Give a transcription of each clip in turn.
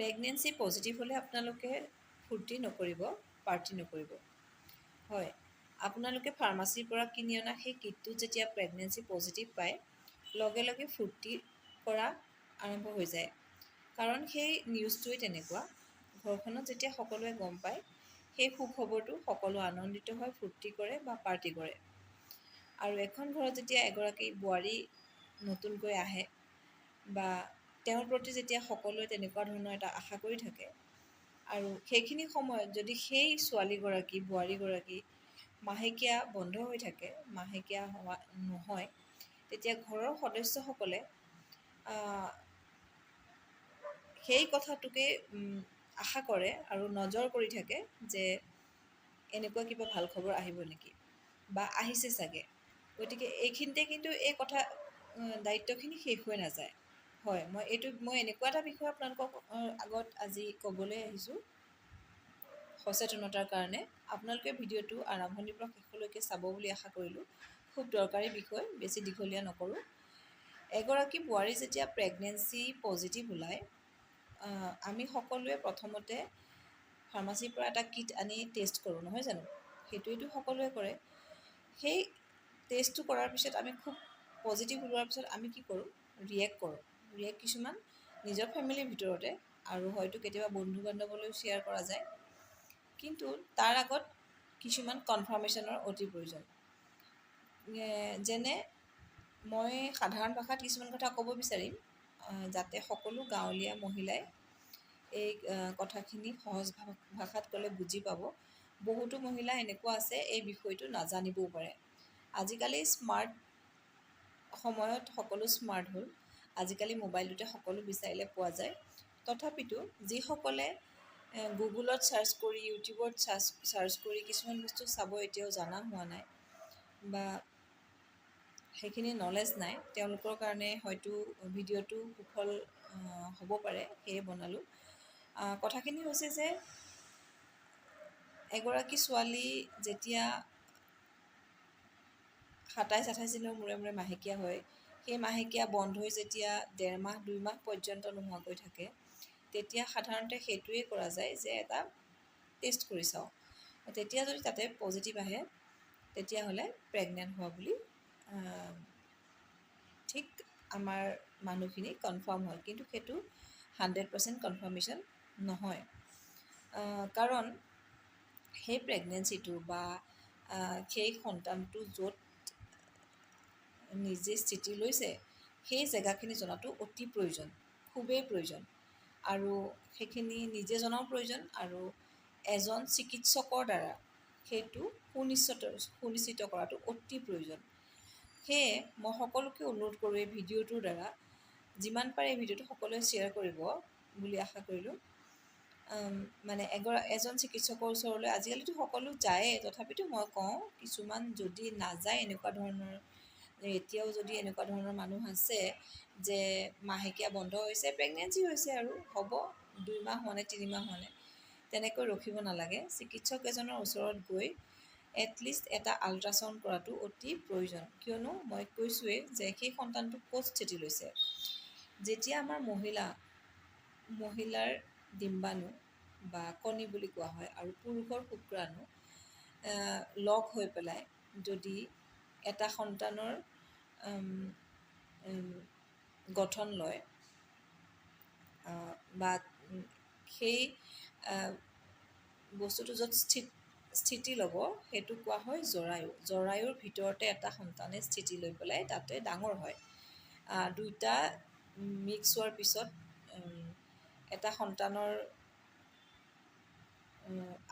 Pregnancy positive হ'লে আপোনালোকে ফূৰ্তি নকৰিব পাৰ্টি নকৰিব। হয় আপোনালোকে ফাৰ্মাচীৰ পৰা কিনি অনা সেই কিটটোত যেতিয়া প্ৰেগনেঞ্চি পজিটিভ পায় লগে লগে ফূৰ্তি কৰা আৰম্ভ হৈ যায়। কাৰণ সেই নিউজটোৱে তেনেকুৱা। ঘৰখনত যেতিয়া সকলোৱে গম পায় সেই সুখবৰটো সকলো আনন্দিত হৈ ফূৰ্তি কৰে বা পাৰ্টি কৰে। আৰু এখন ঘৰত যেতিয়া এগৰাকী বোৱাৰী নতুনকৈ আহে বা তেওঁৰ প্ৰতি যেতিয়া সকলোৱে তেনেকুৱা ধৰণৰ এটা আশা কৰি থাকে আৰু সেইখিনি সময়ত যদি সেই ছোৱালীগৰাকী বোৱাৰীগৰাকী মাহেকীয়া বন্ধ হৈ থাকে মাহেকীয়া হোৱা নহয় তেতিয়া ঘৰৰ সদস্যসকলে সেই কথাটোকে আশা কৰে আৰু নজৰ কৰি থাকে যে এনেকুৱা কিবা ভাল খবৰ আহিব নেকি বা আহিছে চাগে। গতিকে এইখিনিতে কিন্তু এই কথা দায়িত্বখিনি শেষ হৈ নাযায়। হয় মই এইটো মই এনেকুৱা এটা বিষয় আপোনালোকক আগত আজি ক'বলৈ আহিছোঁ। সচেতনতাৰ কাৰণে। আপোনালোকে ভিডিঅ'টো আৰম্ভণিৰ পৰা শেষলৈকে চাব বুলি আশা কৰিলোঁ। খুব দৰকাৰী বিষয় বেছি দীঘলীয়া নকৰোঁ। এগৰাকী বোৱাৰী যেতিয়া প্ৰেগনেঞ্চি পজিটিভ ওলায় আমি সকলোৱে প্ৰথমতে ফাৰ্মাচীৰ পৰা এটা কিট আনি টেষ্ট কৰোঁ নহয় জানো? সেইটোৱেতো সকলোৱে কৰে। সেই টেষ্টটো কৰাৰ পিছত আমি খুব পজিটিভ ওলোৱাৰ পিছত আমি কি কৰোঁ? ৰিয়েক্ট কৰোঁ। ৰিয়েক্ট কিছুমান নিজৰ ফেমিলিৰ ভিতৰতে আৰু হয়তো কেতিয়াবা বন্ধু বান্ধৱলৈও শ্বেয়াৰ কৰা যায়। কিন্তু তাৰ আগত কিছুমান কনফাৰ্মেশ্যনৰ অতি প্ৰয়োজন। যেনে মই সাধাৰণ ভাষাত কিছুমান কথা ক'ব বিচাৰিম যাতে সকলো গাঁৱলীয়া মহিলাই এই কথাখিনি সহজ ভাষাত ক'লে বুজি পাব। বহুতো মহিলা এনেকুৱা আছে এই বিষয়টো নাজানিবও পাৰে। আজিকালি স্মাৰ্ট সময়ত সকলো স্মাৰ্ট হ'ল। আজিকালি মোবাইলটোতে সকলো বিচাৰিলে পোৱা যায়। তথাপিতো যিসকলে গুগলত চাৰ্চ কৰি ইউটিউবত চাৰ্চ চাৰ্চ কৰি কিছুমান বস্তু চাব এতিয়াও জনা হোৱা নাই বা সেইখিনি নলেজ নাই তেওঁলোকৰ কাৰণে হয়তো ভিডিঅ'টো সুফল হ'ব পাৰে সেয়ে বনালোঁ। কথাখিনি হৈছে যে এগৰাকী ছোৱালী যেতিয়া সাতাইছ আঠাইছ দিনৰ মূৰে মূৰে মাহেকীয়া হয় সেই মাহেকীয়া বন্ধ হৈ যেতিয়া ডেৰ মাহ দুই মাহ পৰ্যন্ত নোহোৱাকৈ থাকে তেতিয়া সাধাৰণতে সেইটোৱেই কৰা যায় যে এটা টেষ্ট কৰি চাওঁ। তেতিয়া যদি তাতে পজিটিভ আহে তেতিয়াহ'লে প্ৰেগনেণ্ট হোৱা বুলি ঠিক আমাৰ মানুহখিনি কনফাৰ্ম হয়। কিন্তু সেইটো হাণ্ড্ৰেড পাৰ্চেণ্ট কনফাৰ্মেশ্যন নহয়। কাৰণ সেই প্ৰেগনেঞ্চিটো বা সেই সন্তানটো য'ত নিজে স্থিতি লৈছে সেই জেগাখিনি জনাটো অতি প্ৰয়োজন খুবেই প্ৰয়োজন। আৰু সেইখিনি নিজে জনাও প্ৰয়োজন আৰু এজন চিকিৎসকৰ দ্বাৰা সেইটো সুনিশ্চিত সুনিশ্চিত কৰাটো অতি প্ৰয়োজন। সেয়ে মই সকলোকে অনুৰোধ কৰোঁ এই ভিডিঅ'টোৰ দ্বাৰা যিমান পাৰে এই ভিডিঅ'টো সকলোৱে শ্বেয়াৰ কৰিব বুলি আশা কৰিলোঁ। মানে এগৰা এজন চিকিৎসকৰ ওচৰলৈ আজিকালিতো সকলো যায়েই তথাপিতো মই কওঁ কিছুমান যদি নাযায় এনেকুৱা ধৰণৰ এতিয়াও যদি এনেকুৱা ধৰণৰ মানুহ আছে যে মাহেকীয়া বন্ধ হৈছে প্ৰেগনেঞ্চি হৈছে আৰু হ'ব দুই মাহ হোৱা নাই তিনিমাহ নাই তেনেকৈ ৰখিব নালাগে। চিকিৎসক এজনৰ ওচৰত গৈ এটলিষ্ট এটা আল্ট্ৰাচাউণ্ড কৰাটো অতি প্ৰয়োজন। কিয়নো মই কৈছোঁৱেই যে সেই সন্তানটো ক'ত স্থিতি লৈছে। যেতিয়া আমাৰ মহিলা মহিলাৰ ডিম্বাণু বা কণী বুলি কোৱা হয় আৰু পুৰুষৰ শুক্ৰাণু লগ হৈ পেলাই যদি এটা সন্তানৰ গঠন লয়। বা সেই বস্তুটো য'ত স্থিত স্থিতি ল'ব সেইটো কোৱা হয় জৰায়ু। জৰায়ুৰ ভিতৰতে এটা সন্তানে স্থিতি লৈ পেলাই তাতে ডাঙৰ হয়। দুইটা মিক্স হোৱাৰ পিছত এটা সন্তানৰ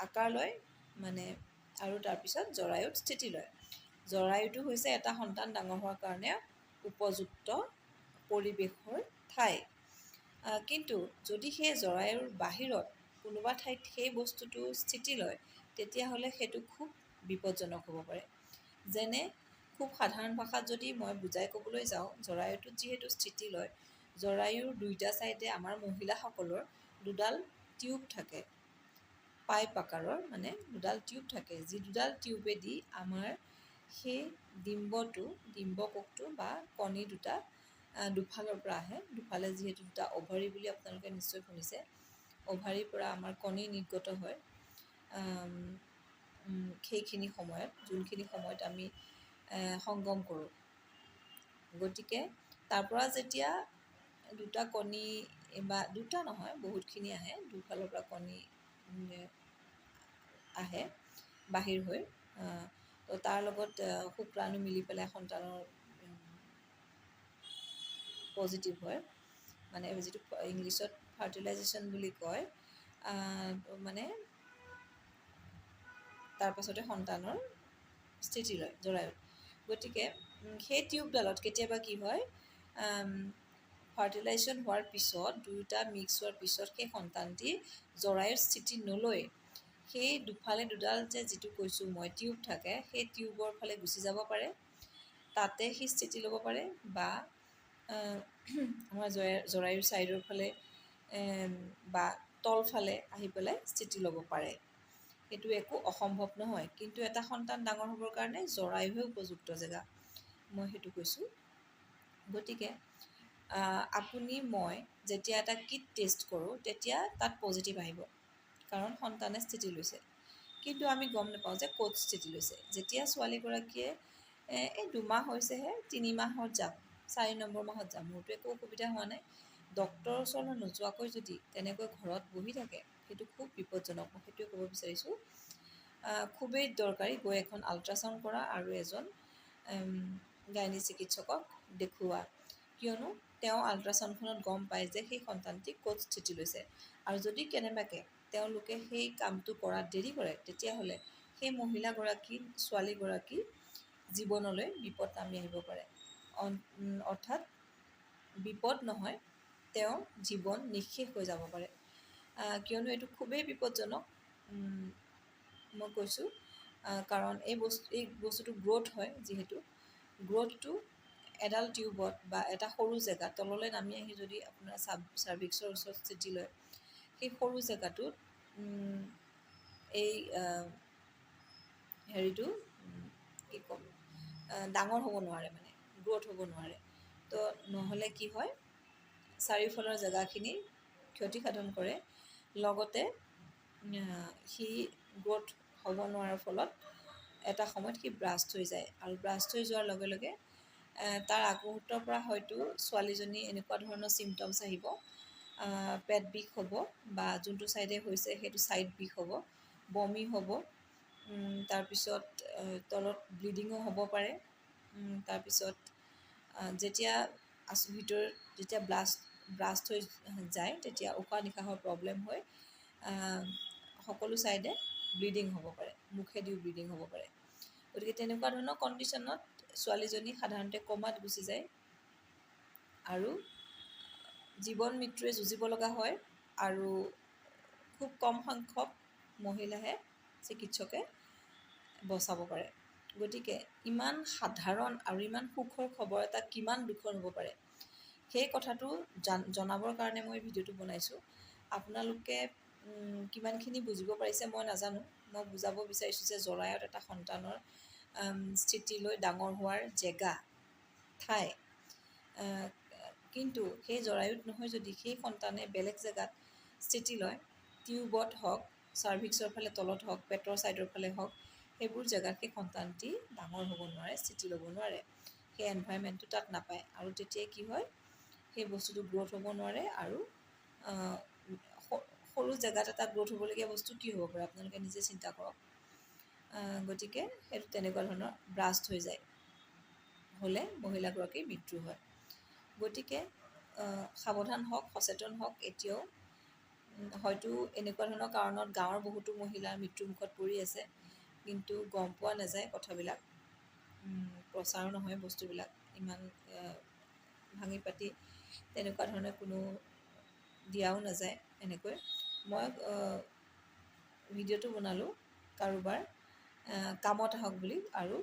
আকাৰ লয় মানে আৰু তাৰপিছত জৰায়ুত স্থিতি লয়। জৰায়ুটো হৈছে এটা সন্তান ডাঙৰ হোৱাৰ কাৰণে উপযুক্ত পৰিৱেশৰ ঠাই। কিন্তু যদি সেই জৰায়ুৰ বাহিৰত কোনোবা ঠাইত সেই বস্তুটো স্থিতি লয় তেতিয়াহ'লে সেইটো খুব বিপদজনক হ'ব পাৰে। যেনে খুব সাধাৰণ ভাষাত যদি মই বুজাই ক'বলৈ যাওঁ জৰায়ুটোত যিহেতু স্থিতি লয় জৰায়ুৰ দুইটা ছাইডে আমাৰ মহিলাসকলৰ দুডাল টিউব থাকে। পাইপ আকাৰৰ মানে দুডাল টিউব থাকে। যি দুডাল টিউবেদি আমাৰ সেই ডিম্বটো ডিম্ব কোষটো বা কণী দুটা দুফালৰ পৰা আহে। দুফালে যিহেতু দুটা অভাৰী বুলি আপোনালোকে নিশ্চয় শুনিছে। অভাৰীৰ পৰা আমাৰ কণী নিৰ্গত হয় সেইখিনি সময়ত যোনখিনি সময়ত আমি সংগম কৰোঁ। গতিকে তাৰপৰা যেতিয়া দুটা কণী বা দুটা নহয় বহুতখিনি আহে দুফালৰ পৰা কণী আহে বাহিৰ হৈ তাৰ লগত শুক্ৰাণু মিলি পেলাই সন্তানৰ পজিটিভ হয়। মানে যিটো ইংলিছত ফাৰ্টিলাইজেশ্যন বুলি কয় মানে তাৰপাছতে সন্তানৰ স্থিতি লয় জৰায়ুত গতিকে সেই টিউবডালত কেতিয়াবা কি হয় ফাৰ্টিলাইজেশ্যন হোৱাৰ পিছত দুয়োটা মিক্স হোৱাৰ পিছত সেই সন্তানটি জৰায়ুৰ স্থিতি নলৈ সেই দুফালে দুডাল যে যিটো কৈছোঁ মই টিউব থাকে সেই টিউবৰ ফালে গুচি যাব পাৰে। তাতে সি স্থিতি ল'ব পাৰে বা আমাৰ জৰায়ুৰ ছাইডৰ ফালে বা তলফালে আহি পেলাই স্থিতি ল'ব পাৰে। সেইটো একো অসম্ভৱ নহয় কিন্তু এটা সন্তান ডাঙৰ হ'বৰ কাৰণে জৰায়ুহে উপযুক্ত জেগা। মই সেইটো কৈছোঁ। গতিকে আপুনি মই যেতিয়া এটা কিট টেষ্ট কৰোঁ তেতিয়া তাত পজিটিভ আহিব। কাৰণ সন্তানে স্থিতি লৈছে। কিন্তু আমি গম নাপাওঁ যে ক'ত স্থিতি লৈছে। যেতিয়া ছোৱালীগৰাকীয়ে এই দুমাহ হৈছেহে তিনি মাহত যাম চাৰি নম্বৰ মাহত যাম মোৰতো একো অসুবিধা হোৱা নাই। ডক্টৰৰ ওচৰলৈ নোযোৱাকৈ যদি তেনেকৈ ঘৰত বহি থাকে সেইটো খুব বিপদজনক মই সেইটোৱে ক'ব বিচাৰিছোঁ। খুবেই দৰকাৰী গৈ এখন আল্ট্ৰাচাউণ্ড কৰা আৰু এজন গাইনী চিকিৎসকক দেখুওৱা। কিয়নো তেওঁ আল্ট্ৰাচাউণ্ডখনত গম পায় যে সেই সন্তানটি ক'ত স্থিতি লৈছে। আৰু যদি কেনেবাকৈ তেওঁলোকে সেই কামটো কৰাত দেৰি কৰে তেতিয়াহ'লে সেই মহিলাগৰাকী ছোৱালীগৰাকী জীৱনলৈ বিপদ নামি আহিব পাৰে। অৰ্থাৎ বিপদ নহয় তেওঁৰ জীৱন নিঃশেষ হৈ যাব পাৰে। কিয়নো এইটো খুবেই বিপদজনক মই কৈছোঁ। কাৰণ এই বস্তু এই বস্তুটো গ্ৰ'থ হয় যিহেতু। গ্ৰ'থটো এডাল টিউবত বা এটা সৰু জেগাত তললৈ নামি আহি যদি আপোনাৰ চাব চাৰ্ভিক্সৰ ওচৰত স্থিতি লয় সেই সৰু জেগাটোত এই হেৰিটো কি ক'ম ডাঙৰ হ'ব নোৱাৰে মানে গ্ৰ'থ হ'ব নোৱাৰে। তো নহ'লে কি হয় চাৰিওফালৰ জেগাখিনি ক্ষতিসাধন কৰে। লগতে সি গ্ৰ'থ হ'ব নোৱাৰাৰ ফলত এটা সময়ত সি ব্ৰাষ্ট হৈ যায়। আৰু ব্ৰাষ্ট হৈ যোৱাৰ লগে লগে তাৰ আগমুহূৰ্তৰ পৰা হয়তো ছোৱালীজনী এনেকুৱা ধৰণৰ চিমটমছ আহিব। পেট বিষ হ'ব বা যোনটো ছাইডে হৈছে সেইটো ছাইড বিষ হ'ব বমি হ'ব তাৰপিছত তলত ব্লিডিঙো হ'ব পাৰে। তাৰপিছত যেতিয়া আচুৰ ভিতৰত যেতিয়া ব্লাষ্ট ব্ৰাষ্ট হৈ যায় তেতিয়া উশাহ নিশাহৰ প্ৰব্লেম হৈ সকলো ছাইডে ব্লিডিং হ'ব পাৰে মুখেদিও ব্লিডিং হ'ব পাৰে। গতিকে তেনেকুৱা ধৰণৰ কণ্ডিশ্যনত ছোৱালীজনী সাধাৰণতে কমাত গুচি যায় আৰু জীৱন মৃত্যুৰে যুঁজিব লগা হয় আৰু খুব কম সংখ্যক মহিলাহে চিকিৎসকে বচাব পাৰে। গতিকে ইমান সাধাৰণ আৰু ইমান সুখৰ খবৰ এটা কিমান দুখৰ হ'ব পাৰে? সেই কথাটো জান জনাবৰ কাৰণে মই ভিডিঅ'টো বনাইছোঁ। আপোনালোকে কিমানখিনি বুজিব পাৰিছে মই নাজানো। মই বুজাব বিচাৰিছোঁ যে জৰায়ত এটা সন্তানৰ স্থিতি লৈ ডাঙৰ হোৱাৰ জেগা ঠাই। কিন্তু সেই জৰায়ুত নহয় যদি সেই সন্তানে বেলেগ জেগাত স্থিতি লয় টিউবত হওক চাৰ্ভিক্সৰ ফালে তলত হওক পেটৰ ছাইডৰ ফালে হওক সেইবোৰ জেগাত সেই সন্তানটি ডাঙৰ হ'ব নোৱাৰে স্থিতি ল'ব নোৱাৰে। সেই এনভাইৰমেণ্টটো তাত নাপায় আৰু তেতিয়া কি হয় সেই বস্তুটো গ্ৰ'থ হ'ব নোৱাৰে আৰু সৰু জেগাত এটা গ্ৰ'থ হ'বলগীয়া বস্তু কি হ'ব পাৰে? আপোনালোকে নিজে চিন্তা কৰক। গতিকে সেইটো তেনেকুৱা ধৰণৰ ব্ৰাষ্ট হৈ যায়। হ'লে মহিলাগৰাকীৰ মৃত্যু হয়। গতিকে সাৱধান হওক সচেতন হওক এতিয়াও হয়তো এনেকুৱা ধৰণৰ কাৰণত গাঁৱৰ বহুতো মহিলা মৃত্যুমুখত পৰি আছে কিন্তু গম পোৱা নাযায় কথাবিলাক। প্ৰচাৰো নহয় বস্তুবিলাক। ইমান ভাঙি পাতি তেনেকুৱা ধৰণে কোনো দিয়াও নাযায়। এনেকৈ মই ভিডিঅ'টো বনালোঁ কাৰোবাৰ। কামত আহক বুলি আৰু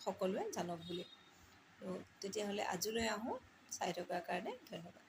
সকলোৱে জানক বুলি। তেতিয়াহ'লে আজিলৈ আহোঁ। চাই থকাৰ কাৰণে ধন্যবাদ।